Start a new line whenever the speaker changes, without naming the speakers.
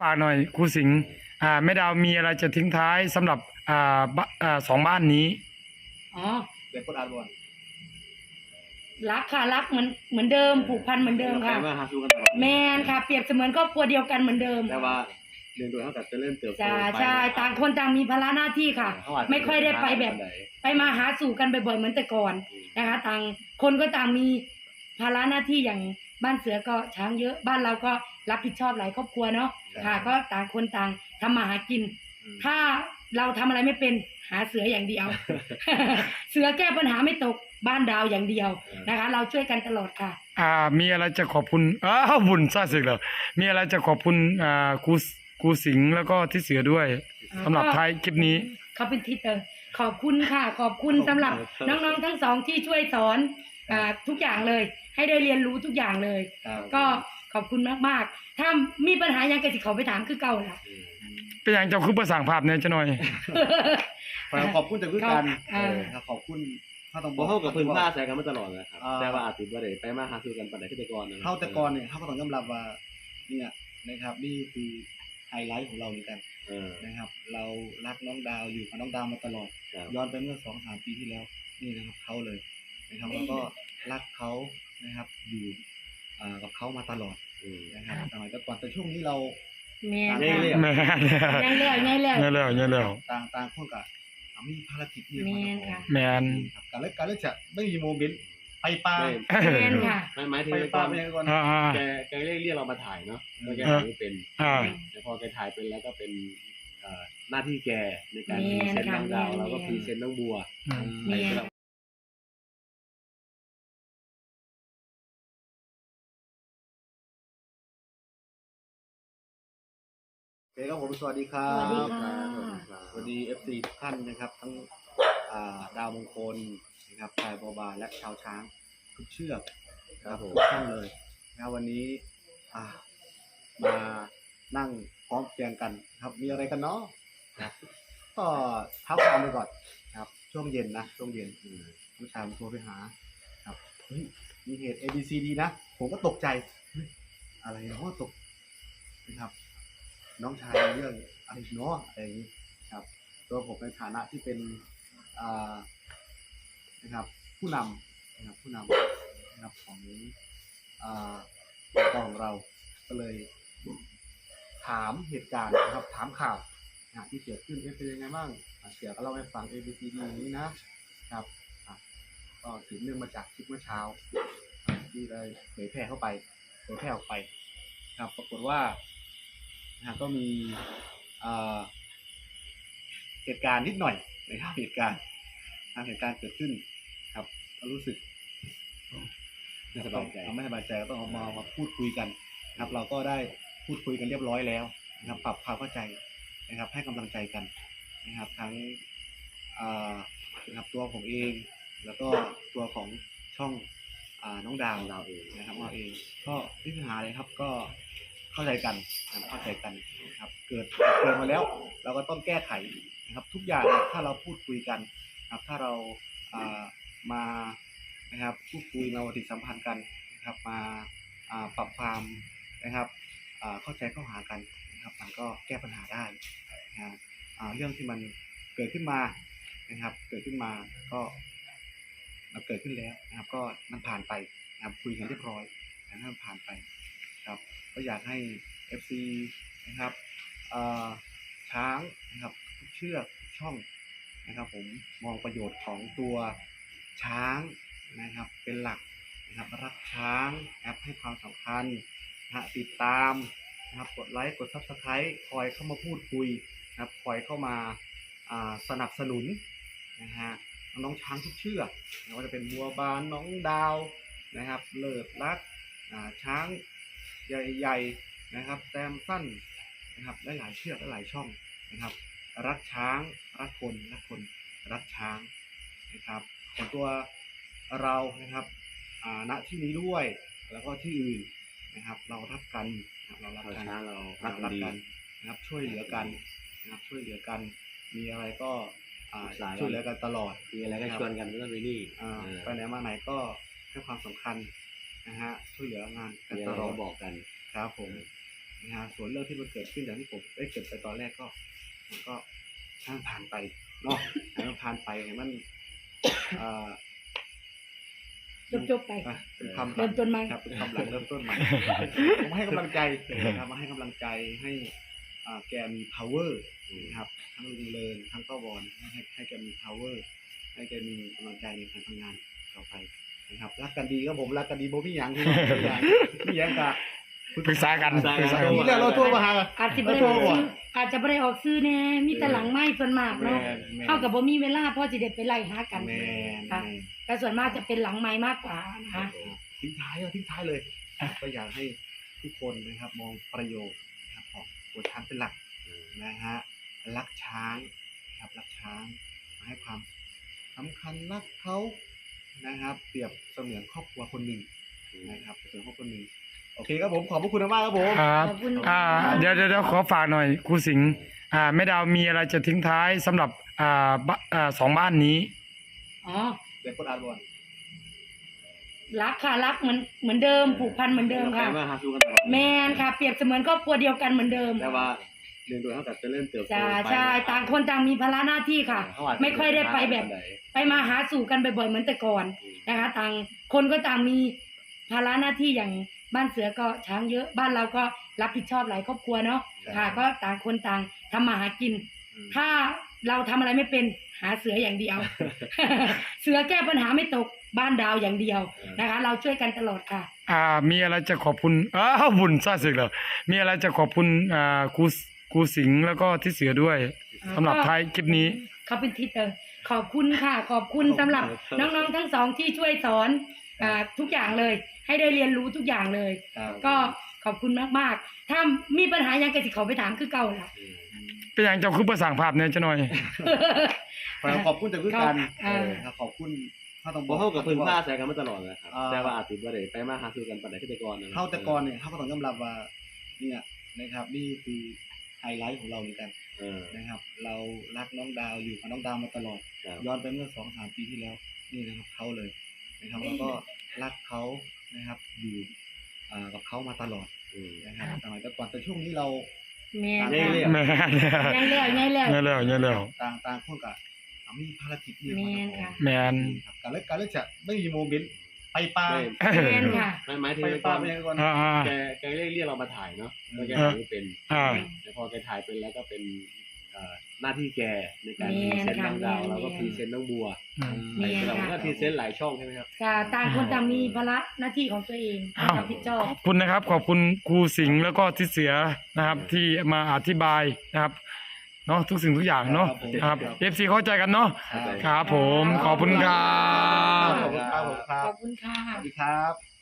ฝากหน่อยครูสิงห์อ่าแม่ดาวมีอะไรจะทิ้งท้ายสำหรับอ่าบอ่าสองบ้านนี้
อ๋อ
เด็กคนอ่านบอล
รักค่ะรักเหมือนเหมือนเดิมผูกพันเหมือนเดิมค่ะ
แต่ว่าหาสู้กันตลอด
แมนค่ะ เปรียบเสมือนครอบครัวเดียวกันเหมือนเดิม
แต่ว่าเรียนโดยเท่ากับจะเริ่มเติบโต
จ้า
ไป
ใช่ต่างคนต่างมีภาระหน้าที่ค่ะ
เขาอาจจะ
ไม่ค่อยได้ไปแบบ ไปมาหาสู่กันบ่อยๆเหมือนแต่ก่อนนะคะ ต่างคนก็ต่างมีภาระหน้าที่อย่าง บ้านเสือก็ช้างเยอะ บ้านเราก็รับผิดชอบหลายครอบครัวเนาะค่ะ ก็ต่างคนต่างทำมาหากิน
อืม
ถ้าเราทำอะไรไม่เป็นหาเสืออย่างเดียว เสือแก้ปัญหาไม่ตกบ้านดาวอย่างเดียวนะคะ เราช่วยกันตลอดค่ะ
อ่า มีอะไรจะขอบคุณอ้าวบุญซาสึกเหรอมีอะไรจะขอบคุณอ่าครูครูสิงห์แล้วก็ที่เสือด้วยสำหรับท้ายคลิปนี้
เขาเป็นทิเตอร์ขอบคุณค่ะ ขอบคุณสำหรับน้องๆทั้งสองที่ช่วยสอนอ่า ทุกอย่างเลย ให้ได้เรียนรู้ทุกอย่างเลย
ครับ
ก็ขอบคุณมากๆ ถ้ามีปัญหายังกระสิเขาไปถามคือเก่าล่ะ
อืม
เป็นอย่างเจ้าคือประสางภาพเนี่ยจะหน่อย
ขอบคุณจากด้วยกัน
เออ
ครับขอบคุณถ้าต้องบ
บ่
อก
เท่ากับพื้นผ้าใส่กันมาตลอดนะครับ
อ่า
แต่ว่าอาจจะบ่ได้ไปมาหาสู่กันปานใดคือแต่ก่อนนะครับ
เท่าแต่ก่อนเนี่ยเขาก็ต้องยอมรับว่าเนี่ยนะครับนี่คือไฮไลท์ของเราเหมือนกัน
เออ
นะครับ เรารักน้องดาวอยู่กับน้องดาวมาตลอด
ครับ
ย้อนไปเมื่อสองสามปีที่แล้ว นี่นะครับเขาเลย นะครับแล้วก็รักเขานะครับอยู่อ่ากับเขามาตลอด
อืม
นะครับสมัยแต่ก่อนแต่ช่วงนี้เรา
แม่
เรื่
ค่ะ
อย
แม่เนี่ย
ยังแล้วยังแล้ว
เนี่ยแล้วเนี่ยแล้ว
ต่างต่างคนกับมีภารกิจที่จะ
แม่
มา
นค่ะ
แมน
ครับการเล่นการเล่นจะไม่มีโมเมนต์ไปปลา
ไม่
แม่นค่ะ
ไม่หมายถึง
ไป
แต่
ป
ก่
ลา
อน
ไปยังก่อน
อ่าอ่า
แกแกเรียกเรียกเรามาถ่ายเนาะแล้วแก
เออ
ถ่ายไม่เป็น
อ่า
แต่พอแกถ่ายเป็นแล้วก็เป็นเอ่อหน้าที่แกในการ
แม่
พรี
น
เซนต์
ค่ะ
น้องดาว
แม่น
แล้วก็
แม่น
พรีเซนต์น้องบัว
อืม
แม่น
เคครับผมสวัสดีครั
ส
บ
วัสดีค่ะ
สวัสดี FC ทุกท่านนะครับ ทั้งอ่าดาวมงคลนะครับชายบอบาและชาวช้างทุกเชือกนะครับทุกท่านเลยนะครับวันนี้อ่ามานั่งพร้อมเพรียงกันครับ มีอะไรกันเนาะครับก็เท้าความไปก่อนครับ ช่วงเย็นนะช่วงเย็นอืมผู้ชายผมโทรไปหา ครับเฮ้ยมีเหตุ A B C D นะ ผมก็ตกใจเฮ้ยอะไรเนาะตกนะครับ น้องชายเรื่องอะไรเนาะอะไรอย่างนี้ครับ ตัวผมในฐานะที่เป็นนะครับผู้นำนะครับผู้นำนะครับของอ่าองค์กรของเราก็เลยถามเหตุการณ์นะครับ ถามข่าวนะที่เกิดขึ้นเป็นยังไงบ้างเสียก็เล่าให้ฟัง A B C D นี้นะครับอะก็สืบเนื่องมาจากคลิปเมื่อเช้าที่ได้เผยแพร่เข้าไปเผยแพร่ออกไป ครับ ปรากฏว่า นะฮะก็มีอ่าเหตุการณ์นิดหน่อยนะครับเหตุการณ์ทางเหตุการณ์เกิดขึ้นครับก็รู้สึก
ไม่สบายใจ
ต้องไม่สบายใจก็ต้องเอามามาพูดคุยกันนะครับ เราก็ได้พูดคุยกันเรียบร้อยแล้วนะครับปรับความเข้าใจนะครับ ให้กำลังใจกันนะครับ ทั้งอ่านะครับตัวผมเอง แล้วก็ตัวของช่องอ่าน้องดาว
เราเอง
นะครับเราเอง ก็ไม่มีปัญหาเลยครับก็เข้าใจกันนะครับเข้าใจกันนะครับเกิดเกิดมาแล้วเราก็ต้องแก้ไขนะครับทุกอย่างถ้าเราพูดคุยกันนะครับถ้าเรามานะครับพูดคุยมาปฏิสัมพันธ์กันนะครับมาปรับความนะครับเข้าใจเข้าหากันนะครับมันก็แก้ปัญหาได้นะเรื่องที่มันเกิดขึ้นมานะครับ เกิดขึ้นมาก็มันเกิดขึ้นแล้วนะครับ ก็มันผ่านไปนะครับคุยกันเรียบร้อยนะครับผ่านไปครับ ก็อยากให้ FC นะครับช้างนะครับทุกเชือกช่องนะครับผมมองประโยชน์ของตัวช้างนะครับเป็นหลักนะครับรักช้างนะครับให้ความสำคัญนะติดตามนะครับกดไลค์กด Subscribe คอยเข้ามาพูดคุยนะครับคอยเข้ามาาสนับสนุนนะฮะน้องช้างทุกเชือกไม่ว่าจะเป็นบัวบานน้องดาวนะครับเลิศรักช้างใหญ่ๆ นะครับแซมสั้นนะครับหลายๆเชือกหลายๆช่องนะครับ รักช้างรักคนรักคนรักช้างนะครับของตัวเรานะครับอ่าณที่นี้ด้วยแล้วก็ที่อื่นนะครับ เรารักกันนะครับเรารัก
เรา
กัน
ช้างเรา
รัก
รั
รั
ก
ก
ดี
กันนะครับช่วยเหลือกันนะครับช่วยเหลือกัน มีอะไรก็อ่า
ปรึกษากัน
ช่วยเหลือกันตลอด
มีอะไรก็ชวนกันเรื่องไปนี่
อ่า
เออ
ไปไหนมาไหนก็ให้ความสำคัญ นะฮะช่วยเหลืองานกัน
มีอะ
ต
ไร
ลอ
ก็
ด
บอกกัน
ครับผมนะฮะส่วนเรื่องที่มันเกิดขึ้นอย่างที่ผมได้เกิดไปตอนแรกก็ มันก็ช่างผ่านไปเนาะให้มันผ่านไปให้มันเอ่อ
จบๆไป
อะเป็นความหลั
เริ่
ง
มต้นใหม่
ครับเป็นความหลังเริ่มต้นใหม่ ผมให้กำลังใจนะครับมาให้กำลังใจให้อ่าแกมี power นะครับทั้งลุงเลินทั้งต้อวอนให้ให้แกมี power ให้แกมีกำลังใจในการทำงานต่อไป นะครับรักกันดีก็ผมรักกันดีโบพี่หยังพี่น้องพี่หยังพี่หยังกะ
ปรึกษากันปรึกษากัน
นี่แหละเราโทั่วมาหา
อาจจะไม่ได้ออกซื้ออาจจะไม่ได้ออกซื้อแน่มีแต่หลังไม้ส่วนมาก
แม่
เนาะ
แม่
เท่ากับบ่มีเวลาเพราะสิเด็ดไปไล่หากัน
แม่
ค่ะ
แม่
แต่ส่วนมากจะเป็นหลังไม้มากกว่านะคะ
ทิ้งท้ายเอาทิ้งท้ายเลยก็อยากให้ทุกคนนะครับมองประโยชน์นะครับของตัวช้างเป็นหลักนะฮะรักช้างนะครับรักช้างมาให้ความสำคัญรักเขา นะครับ เปรียบเสมือนครอบครัวคนหนึ่งนะครับเปรียบเสมือนครอบครัวคนหนึ่งโอเคครับผมขอบพระคุณมากครับผม
ครับ
ขอบคุณ
อ่าเดี๋ยวเดี๋ยวเดี๋ยวขอฝากหน่อยครูสิงห์อ่าแม่ดาวมีอะไรจะทิ้งท้ายสำหรับอ่าบะอ่าสองบ้านนี้
อ๋อ
เดี๋ยวกดอ่านก่อน
รักค่ะรักเหมือนเหมือนเดิมผูกพันเหมือนเดิมค่ะ
แต่ว่าหาสู้กันตลอด
แมนค่ะ เปรียบเสมือนครอบครัวเดียวกันเหมือนเดิม
แต่ว่า เรียนโดยเท่ากับจะเริ่มเติบโต
จ้า
ไป
ใช่ต่างคนต่างมีภาระหน้าที่ค่ะ
เขาอาจจะ
ไม่ค่อยได้ไปแบบ ไปมาหาสู่กันบ่อยๆเหมือนแต่ก่อนนะคะ ต่างคนก็ต่างมีภาระหน้าที่อย่างบ้านเสือก็ช้างเยอะ บ้านเราก็รับผิดชอบหลายครอบครัวเนาะค่ะ ก็ต่างคนต่างทำมาหากินถ้าเราทำอะไรไม่เป็นหาเสืออย่างเดียว เสือแก้ปัญหาไม่ตกบ้านดาวอย่างเดียวนะคะ เราช่วยกันตลอดค่ะ
อ่า มีอะไรจะขอบคุณอ้าวบุญซาสึกเหรอมีอะไรจะขอบคุณอ่าครู ครูสิงห์แล้วก็ที่เสือด้วยสำหรับท้ายคลิปนี้
เขาเป็นทิศเออขอบคุณค่ะ ขอบคุณสำหรับน้องๆทั้งสองที่ช่วยสอนอ่าทุกอย่างเลย ให้ได้เรียนรู้ทุกอย่างเลย
ครับ
ก็ขอบคุณมากๆ ถ้ามีปัญหายังกสิเขาไปถามคือเก่าล่ะ
เป็นอย่างเจ้าคือประสางภาพเนี่ยจะหน่อย
ขอบคุณจากทุกการ
เออ
ครับขอบคุณถ้าต้องบ
บ่
อก
เท่ากับเพิ่นผ้าใส่กันมาตลอดนะครับ
อ่า
แต่ว่าอาจสิบ่ได้ไปมาหาสู่กันปานใดคือแต่ก่อนนะครั
เท่าแต่ก่อนเนี่ยเขาก็ต้องยอมรับว่าเนี่ยนะครับนี่คือ ไฮไลท์ของเราเหมือนกัน
เออ
นะครับ เรารักน้องดาวอยู่กับน้องดาวมาตลอด
ครับ
ย้อนไปเมื่อสองสามปีที่แล้ว นี่นะครับเขาเลยนะครับแล้วก็รักเขานะครับอยู่อ่ากับเขามาตลอด
อืม
นะครับสมัยแต่ก่อนแต่ช่วงนี้เรา
แม่
เรื่
ค่ะ
อย
แม่เนี่ย
ยังแล้วยังแล้ว
เนี่ยแล้วเนี่ยแล้ว
ต่างต่างคนกับมีภารกิจที่
แม่นค่ะ
แมน
ครับการเล่นการเล่นจะไม่มีโมเมนต์ ไปปลา
ไม่
แม่นค่ะ
ไม่หมายถึง
ไป
แต่
ป
ก่
ลา
อน
ไปยังก่อน
อ่าอ่า
แกแกเรียกเรียกเรามาถ่ายเนาะแล้วแกถ่ายไม่เป็น
อ่า
แต่พอแกถ่ายเป็นแล้วก็เป็นเอ่อหน้าที่แกในการ
แม่
พรี
น
เซนต์
ค่ะ
น้องดาว
แม่น
แล้วก็พรีเซนต์น้องบัว
แม่น
เรา
ค่ะ
ก็พรีเซนต์หลายช่องใช่ไหมครับ
จะต่างคนต่างมีภาระหน้าที่ของตัวเองต้องรับผิดชอบ
ขอบคุณนะครับขอบคุณครูสิงห์แล้วก็ที่เสือนะครับ ที่มาอธิบายนะครับ เนาะทุกสิ่งทุกอย่างเนาะครับเอฟซีเข้าใจกันเนาะ
ครับ
ครับผมขอบคุณครับ
ขอบคุณครับผมครับ
ขอบคุณค่ะ
สวัสดีครับ